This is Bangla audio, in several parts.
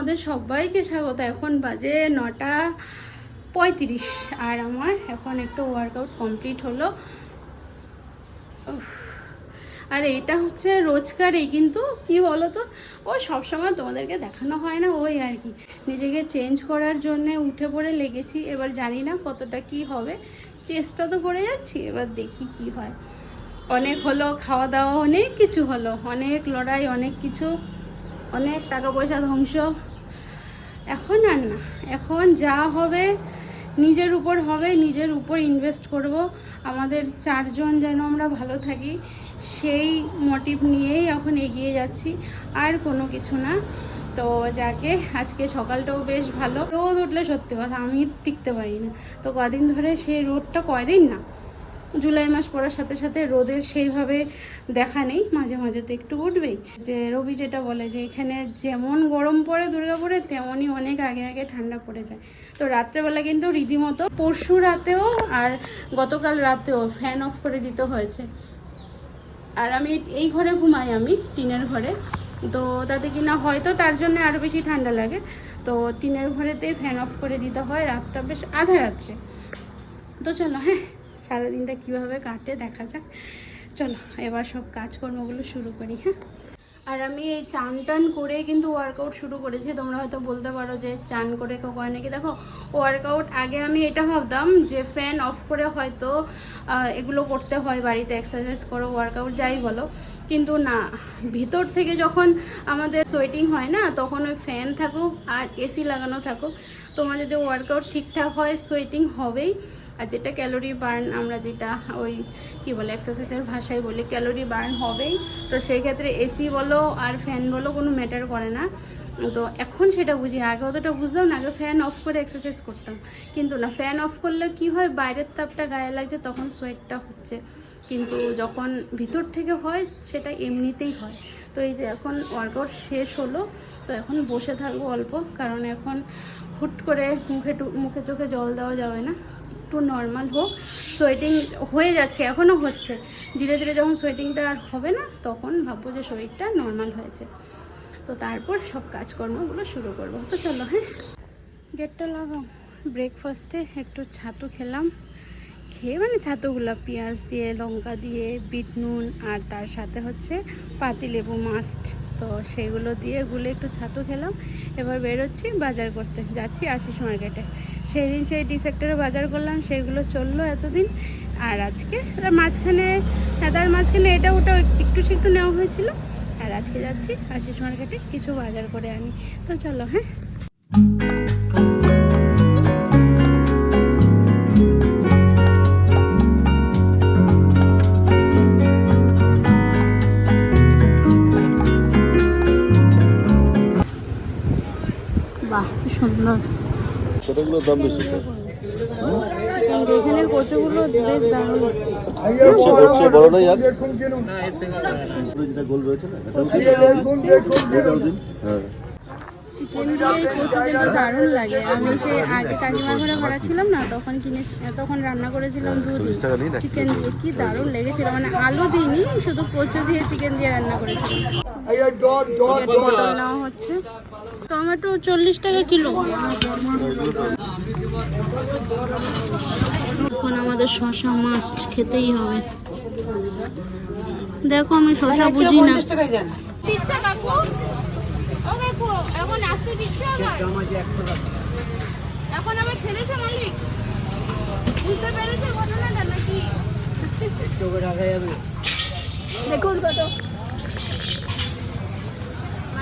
তোমাদের সবাইকে স্বাগত। এখন বাজে নটা পঁয়ত্রিশ আর আমার এখন একটু ওয়ার্কআউট কমপ্লিট হলো। আর এটা হচ্ছে রোজকারই, কিন্তু কি বলো তো ও সবসময় তোমাদেরকে দেখানো হয় না ওই আর কি। নিজেকে চেঞ্জ করার জন্যে উঠে পড়ে লেগেছি, এবার জানি না কতটা কি হবে। চেষ্টা তো করে যাচ্ছি, এবার দেখি কি হয়। অনেক হলো খাওয়া দাওয়া অনেক কিছু হলো। অনেক লড়াই, অনেক কিছু। অনেক টাকা পয়সা ধ্বংস। এখন আর না। এখন যা হবে নিজের উপর হবে, নিজের উপর ইনভেস্ট করব। আমাদের চারজন যেন আমরা ভালো থাকি, সেই মোটিভ নিয়েই এখন এগিয়ে যাচ্ছি, আর কোনো কিছু না। তো যাকে, আজকে সকালটাও বেশ ভালো। রোদ উঠলে সত্যি কথা, আমি টিকতে পারি না। তো কদিন ধরে সেই রোদটা কয়দিন না? জুলাই মাস পড়ার সাথে সাথে রোদের সেইভাবে দেখা নেই, মাঝে মাঝে তো একটু উঠবেই। যে রবি যেটা বলে যে এখানে যেমন গরম পড়ে দুর্গাপুরে, তেমনই অনেক আগে আগে ঠান্ডা পড়ে যায়। তো রাত্রেবেলা কিন্তু রীতিমতো পরশু রাতেও আর গতকাল রাতেও ফ্যান অফ করে দিতে হয়েছে। আর আমি এই ঘরে ঘুমাই আমি, টিনের ঘরে। তো তাতে কিনা হয়তো তার জন্য আরও বেশি ঠান্ডা লাগে। তো টিনের ঘরেতে ফ্যান অফ করে দিতে হয় রাতটা বেশ আধা রাত্রে। তো চলো হ্যাঁ। সারাদিনটা কীভাবে কাটে দেখা যাক। চলো, এবার সব কাজকর্মগুলো শুরু করি হ্যাঁ? আর আমি এই চান টান করে কিন্তু ওয়ার্কআউট শুরু করেছি। তোমরা হয়তো বলতে পারো যে চান করে কেউ করে নাকি? দেখো ওয়ার্কআউট আগে আমি এটা ভাবতাম যে ফ্যান অফ করে হয়তো এগুলো করতে হয় বাড়িতে এক্সারসাইজ করো ওয়ার্কআউট যাই বলো। কিন্তু না, ভিতর থেকে যখন আমাদের সোয়েটিং হয় না, তখন ওই ফ্যান থাকুক আর এসি লাগানো থাকুক। তোমার যদি ওয়ার্কআউট ঠিকঠাক হয় সোয়েটিং হবেই। আর যেটা ক্যালোরি বার্ন আমরা যেটা ওই কি বলে এক্সারসাইজের ভাষায় বলি ক্যালোরি বার্ন হবেই। তো সেই ক্ষেত্রে এসি বলো আর ফ্যান বলো কোনো ম্যাটার করে না। তো এখন সেটা বুঝি, আগে অতটা বুঝতাম না, আগে ফ্যান অফ করে এক্সারসাইজ করতাম। কিন্তু না ফ্যান অফ করলে কি হয়, বাইরের তাপটা গায়ে লাগছে, তখন সোয়েটটা হচ্ছে। কিন্তু যখন ভিতর থেকে হয়, সেটা এমনিতেই হয়। তো এই যে এখন ওয়ার্কআউট শেষ হলো, তো এখন বসে থাকব অল্প, কারণ এখন হুট করে মুখে মুখে চোখে জল দেওয়া যাবে না। একটু নর্মাল হোক সোয়েটিং হয়ে যাচ্ছে এখনও হচ্ছে। ধীরে ধীরে যখন সোয়েটিংটা আর হবে না, তখন ভাববো যে শরীরটা নর্মাল হয়েছে। তো তারপর সব কাজকর্মগুলো শুরু করব। তো চলো হ্যাঁ। গেটটা লাগাও। ব্রেকফাস্টে একটু ছাতু খেলাম। খেয়ে মানে ছাতুগুলো, পেঁয়াজ দিয়ে, লঙ্কা দিয়ে, বিট নুন, আর তার সাথে হচ্ছে পাতিলেবু মাস্ট তো সেগুলো দিয়ে গুলে একটু ছাতু খেলাম। এবার বেরোচ্ছি বাজার করতে। যাচ্ছি আশিস মার্কেটে। সেই দিন সেই ডি সেক্টরে বাজার করলাম, সেগুলো চলল এতদিন। আর আজকে মাঝখানে হ্যাঁ তার মাঝখানে এটা ওটা একটু একটু নেওয়া হয়েছিল। আর আজকে যাচ্ছি আশিস মার্কেটে কিছু বাজার করে আনি। তো চলো হ্যাঁ। বাহ সুন্দর। ছোটগুলোর দাম বেশি এখানের কচুগুলো বেশ দারুণ হচ্ছে হচ্ছে বড় নাই আর? যেটা গোল রয়েছে না এটাও দিন? হ্যাঁ। চিকেন দিয়ে কচু কিন্তু দারুণ লাগে। আমি সেই আগে কাকিমার ঘরে ভাড়া ছিলাম না তখন কিনে তখন রান্না করেছিলাম দুধ নিই না চিকেন দিয়ে কি দারুণ লেগেছিল মানে আলু দিইনি শুধু কচু দিয়ে চিকেন দিয়ে রান্না করেছিলাম। হচ্ছে টমেটো চল্লিশ টাকা কিলো। এখন আমাদের শশা মাছ খেতেই হবে। দেখো আমি শশা বুঝি না। দিচ্ছে কাকু ও কাকু এখন আসতে দিচ্ছে এখন আমার ছেড়েছে মালিক। বুঝতে পেরেছে ঘটনাটা নাকি? দেখুন কত মালিক আসতে দিচ্ছিল না ওর কত কষ্ট হয়েছে বলো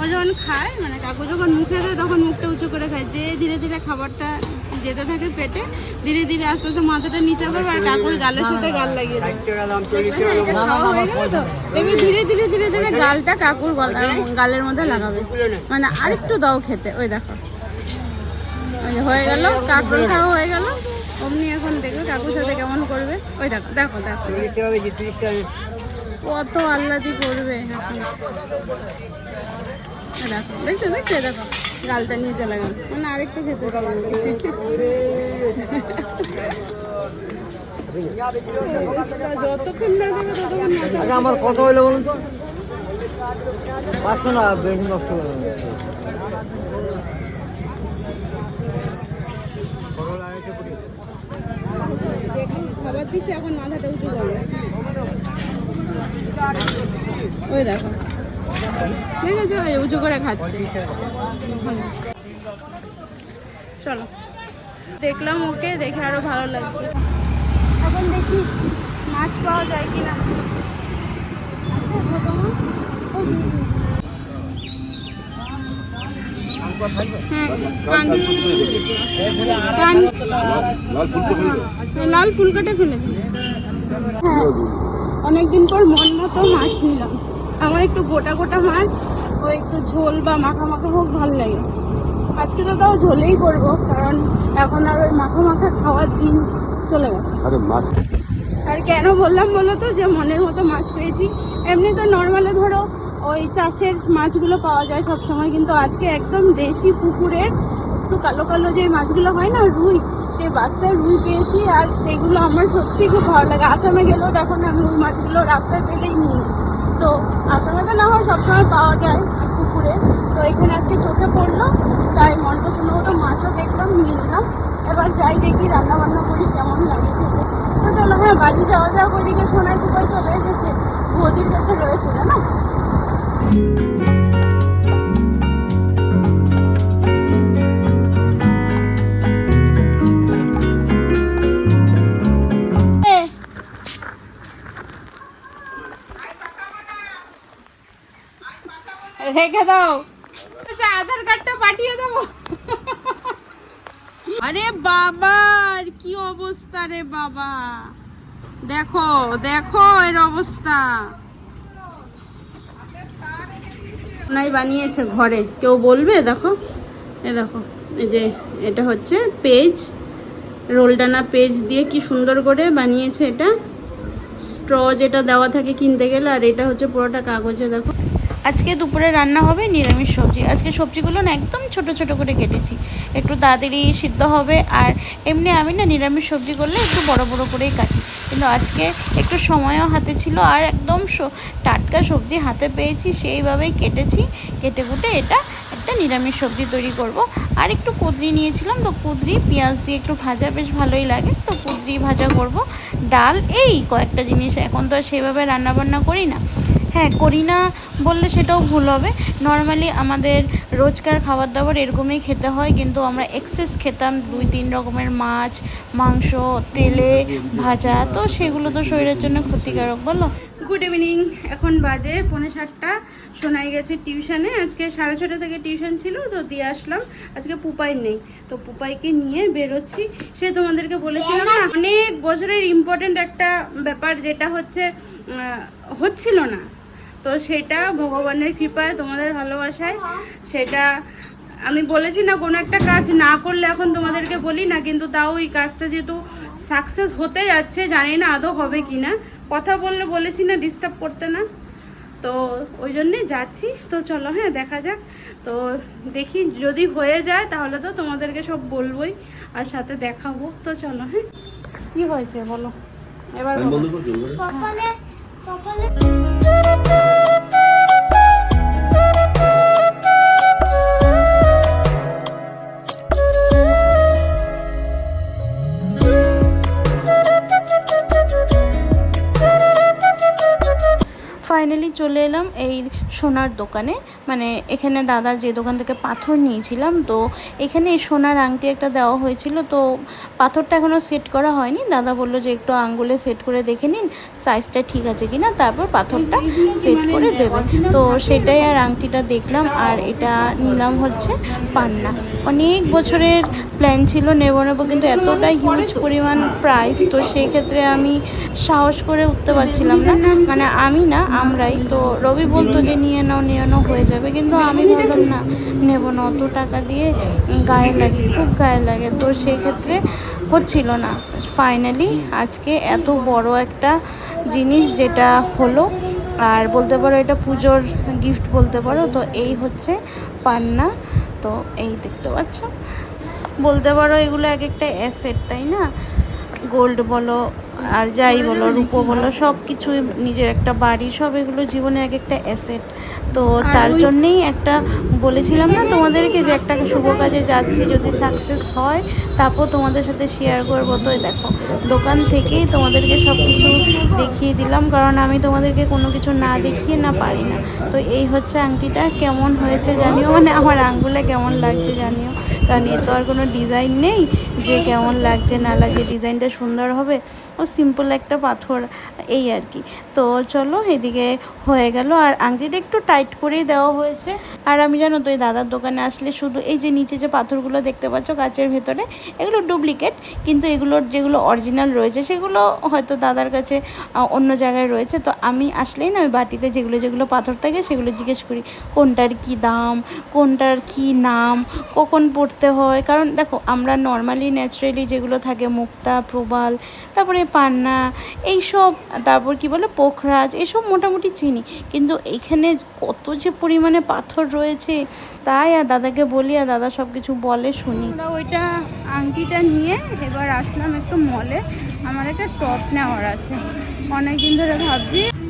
ও যখন খায় মানে কাকু যখন মুখে দেয়, তখন মুখটা উঁচু করে খায়। যে ধীরে ধীরে খাবারটা যেতে থাকে পেটে ধীরে ধীরে আস্তে আস্তে মাথাটা নিচে করবে আর কাকুর গালের সাথে গাল লাগিয়ে দেবে ধীরে ধীরে ধীরে ধীরে গালটা কাকুর গলা- গালের মধ্যে লাগাবে। মানে আরেকটু দাও খেতে ওই দেখো। হয়ে গেল কাকুর খাওয়া হয়ে গেল। অমনি এখন দেখবে কাকুর সাথে কেমন করবে। ওই দেখো দেখো দেখো। কত আল্লাদি করবে। দেখো দেখছ দেখছ দেখো। গালটা নিয়ে চলে গেল। মানে আরেকটু খেতে যতক্ষণ না দেবে ততক্ষণ আচ্ছা আমার কত হইল বলুন তো। পাঁচশো না বেশি নষ্ট। খাবার দিচ্ছে এখন মাথাটা উঠে যাবে। ওই দেখো। দেখেছ উঁচু করে খাচ্ছে। চলো। দেখলাম ওকে, দেখে আরও ভালো লাগছে। এখন দেখি মাছ পাওয়া যায় কিনা। হ্যাঁ কান লাল ফুল ফুলকাটা ফেলেছি হ্যাঁ অনেকদিন পর মন মতো মাছ নিলাম। আমার একটু গোটা গোটা মাছ। ও একটু ঝোল বা মাখা মাখা হোক ভালো লাগে। আজকে তো তাও ঝোলেই করব কারণ এখন আর ওই মাখা মাখা খাওয়ার দিন চলে গেছে। আরে মাছ আর কেন বললাম বলো তো যে মনের মতো মাছ পেয়েছি। এমনি তো নর্মালে ধরো ওই চাষের মাছগুলো পাওয়া যায় সব সময় কিন্তু আজকে একদম দেশি পুকুরের একটু কালো কালো যে মাছগুলো হয় না রুই সেই বাচ্চা রুই পেয়েছি আর সেগুলো আমার সত্যি খুব ভালো লাগে। আসামে গেলেও দেখো না আমি ওই মাছগুলো রাস্তায় পেলেই নিই। তো আপনাদের না হয় সবসময় পাওয়া যায় পুকুরে। তো এখানে আজকে চোখে পড়ল, তাই মন পছন্দ মতো মাছও দেখলাম, নিয়ে নিলাম। এবার যাই দেখি রান্না বান্না করি, কেমন লাগে তো চলো হ্যাঁ বাড়ি যাওয়া যাওয়া ওইদিকে সোনার পুকুর চলে এসেছে, বৌদির কাছে রয়েছে, জানো? রেখে দাও। আচ্ছা, আধার কার্ডটা পাঠিয়ে দেবো। আরে বাবার কি অবস্থা রে বাবা। দেখো দেখো এর অবস্থা। নাই বানিয়েছে ঘরে। কেউ বলবে? দেখো। এ দেখো এই যে এটা হচ্ছে পেজ। রোলডানা পেজ দিয়ে কি সুন্দর করে বানিয়েছে এটা। স্ট্র যেটা দেওয়া থাকে কিনতে গেলে আর এটা হচ্ছে পুরোটা কাগজে দেখো। আজকে দুপুরে রান্না হবে নিরামিষ সবজি। আজকে সবজিগুলো না একদম ছোট ছোট করে কেটেছি। একটু তাড়াতাড়ি সিদ্ধ হবে আর এমনি আমি না নিরামিষ সবজি করলে একটু বড় বড় করেই কাটি। কিন্তু আজকে একটু সময়ও হাতে ছিল আর একদম টাটকা সবজি হাতে পেয়েছি, সেইভাবেই কেটেছি। কেটে কুটে এটা একটা নিরামিষ সবজি তৈরি করব। আর একটু কুদরি নিয়েছিলাম, তো কুদরি, পেঁয়াজ দিয়ে একটু ভাজা বেশ ভালোই লাগে। তো কুদরি ভাজা করব। ডাল, এই কয়েকটা জিনিস। এখন তো আর সেভাবে রান্নাবান্না করি না। হ্যাঁ করি না বললে সেটাও ভুল হবে। নর্মালি আমাদের রোজকার খাবার দাবার এরকমই খেতে হয়, কিন্তু আমরা এক্সেস খেতাম দুই, তিন রকমের মাছ, মাংস, তেলে, ভাজা, তো সেগুলো তো শরীরের জন্য ক্ষতিকারক, বলো? গুড ইভিনিং এখন বাজে পৌনে সাতটা। শোনাই গেছে টিউশনে, আজকে সাড়ে ছটা থেকে টিউশন ছিল, তো দিয়ে আসলাম। আজকে পুপাই নেই, তো পুপাইকে নিয়ে বেরোচ্ছি। সে তোমাদেরকে বলেছিলাম না, অনেক বছরের ইম্পর্ট্যান্ট একটা ব্যাপার, যেটা হচ্ছে হচ্ছিল না। তো সেটা ভগবানের কৃপায় তোমাদের ভালোবাসায়। সেটা আমি বলেছি না কোনো একটা কাজ না করলে এখন তোমাদেরকে বলি না কিন্তু তাও এই কাজটা যেহেতু সাকসেস হতে যাচ্ছে জানি না আদৌ হবে কি না কথা বললে বলেছি না ডিস্টার্ব করতে না। তো ওই জন্যে যাচ্ছি। তো চলো হ্যাঁ দেখা যাক। তো দেখি যদি হয়ে যায় তাহলে তো তোমাদেরকে সব বলবোই আর সাথে দেখাবো তো চলো হ্যাঁ। কি হয়েছে বলো? এবার ফাইনালি চলে এলাম এই সোনার দোকানে। মানে এখানে দাদার যে দোকান থেকে পাথর নিয়েছিলাম, তো এখানে সোনার আংটি একটা দেওয়া হয়েছিল, তো পাথরটা এখনও সেট করা হয়নি। দাদা বলল যে একটু আঙ্গুলে সেট করে দেখে নিন, সাইজটা ঠিক আছে কিনা, তারপর পাথরটা সেট করে দেবে তো সেটাই আর আংটিটা দেখলাম, আর এটা নিলাম হচ্ছে পান্না। অনেক বছরের প্ল্যান ছিল নেব নেব, কিন্তু এতটা হিউজ পরিমাণ প্রাইস তো সেই ক্ষেত্রে আমি সাহস করে উঠতে পারছিলাম না। মানে আমি না, আমরাই। তো রবি বলতো যে, নিয়ে নাও নিয়ে নাও, হয়ে যাবে। কিন্তু আমি ভাবলাম, না, নেব না। অত টাকা দিয়ে গায়ে লাগে, খুব গায়ে লাগে। তো সেক্ষেত্রে হচ্ছিল না। ফাইনালি আজকে এত বড় একটা জিনিস যেটা হলো, আর বলতে পারো এটা পুজোর গিফট বলতে পারো, তো এই হচ্ছে পান্না। তো এই দেখতে পাচ্ছ? বলতে পারো এগুলো এক একটা অ্যাসেট তাই না? গোল্ড বলো আর যাই বলো রূপো বলো সব কিছু নিজের একটা বাড়ি সব এগুলো জীবনের এক একটা অ্যাসেট তো তার জন্যেই একটা বলেছিলাম না তোমাদেরকে যে একটা শুভ কাজে যাচ্ছি যদি সাকসেস হয় তারপর তোমাদের সাথে শেয়ার করব। তো দেখো দোকান থেকেই তোমাদেরকে সব কিছু দেখিয়ে দিলাম কারণ আমি তোমাদেরকে কোনো কিছু না দেখিয়ে না পারি না। তো এই হচ্ছে আংটিটা কেমন হয়েছে জানিও? মানে আমার আঙ্গুলে কেমন লাগছে জানিও? কারণ এ তো আর কোনো ডিজাইন নেই, যে কেমন লাগছে না লাগছে ডিজাইনটা সুন্দর হবে, ও সিম্পল একটা পাথর, এই আর কি। তো চলো এদিকে হয়ে গেল, আর আংটিটা একটু টাইট করেই দেওয়া হয়েছে। আর আমি জানো তো, এই দাদার দোকানে আসলে শুধু এই যে নিচে যে পাথরগুলো দেখতে পাচ্ছ কাচের ভেতরে, এগুলো ডুপ্লিকেট কিন্তু এগুলোর যেগুলো অরিজিনাল রয়েছে, সেগুলো হয়তো দাদার কাছে অন্য জায়গায় রয়েছে। তো আমি আসলেই না ওই বাটিতে যেগুলো যেগুলো পাথর থাকে, সেগুলো জিজ্ঞেস করি, কোনটার কি দাম, কোনটার কি নাম, কখন পড়তে হয়। কারণ দেখো, আমরা নর্মালি ন্যাচারালি যেগুলো থাকে, মুক্তা, প্রবাল, তারপরে পান্না, এইসব, তারপর কি বলে, পোখরাজ, এসব মোটামুটি চিনি। কিন্তু এখানে কত যে পরিমাণে পাথর রয়েছে, তাই আর দাদাকে বলি আর দাদা সব কিছু বলে শুনি। আমরা ওইটা আংটিটা নিয়ে এবার আসলাম একটু মলে আমার একটা টপ নেওয়ার আছে। অনেক দিন ধরে ভাবছি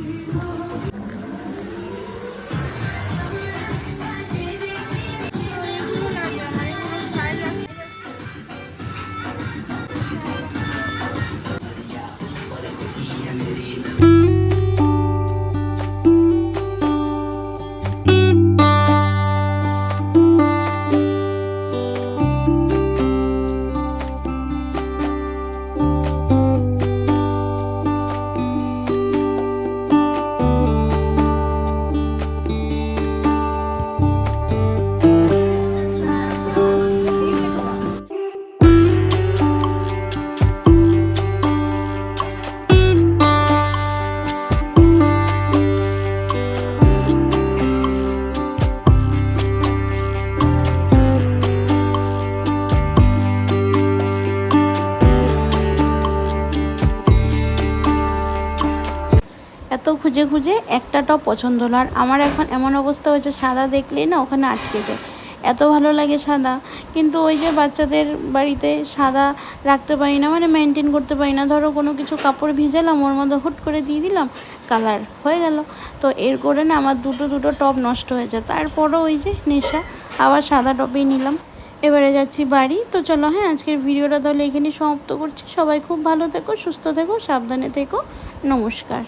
খুঁজে খুঁজে একটা টপ পছন্দ হলো। আর আমার এখন এমন অবস্থা হয়েছে, সাদা দেখলেই না ওখানে আটকে যায়। এত ভালো লাগে সাদা, কিন্তু ওই যে বাচ্চাদের বাড়িতে সাদা রাখতে পারি না মানে মেনটেন করতে পারি না। ধরো কোনো কিছু কাপড় ভিজালাম, ওর মধ্যে হুট করে দিয়ে দিলাম কালার হয়ে গেল। তো এর করে না আমার দুটো দুটো টপ নষ্ট হয়েছে তারপরও ওই যে নেশা, আবার সাদা টপেই নিলাম। এবারে যাচ্ছি বাড়ি। তো চলো হ্যাঁ আজকের ভিডিওটা তাহলে এখানে সমাপ্ত করছি। সবাই খুব ভালো থেকো, সুস্থ থেকো, সাবধানে থেকো। নমস্কার।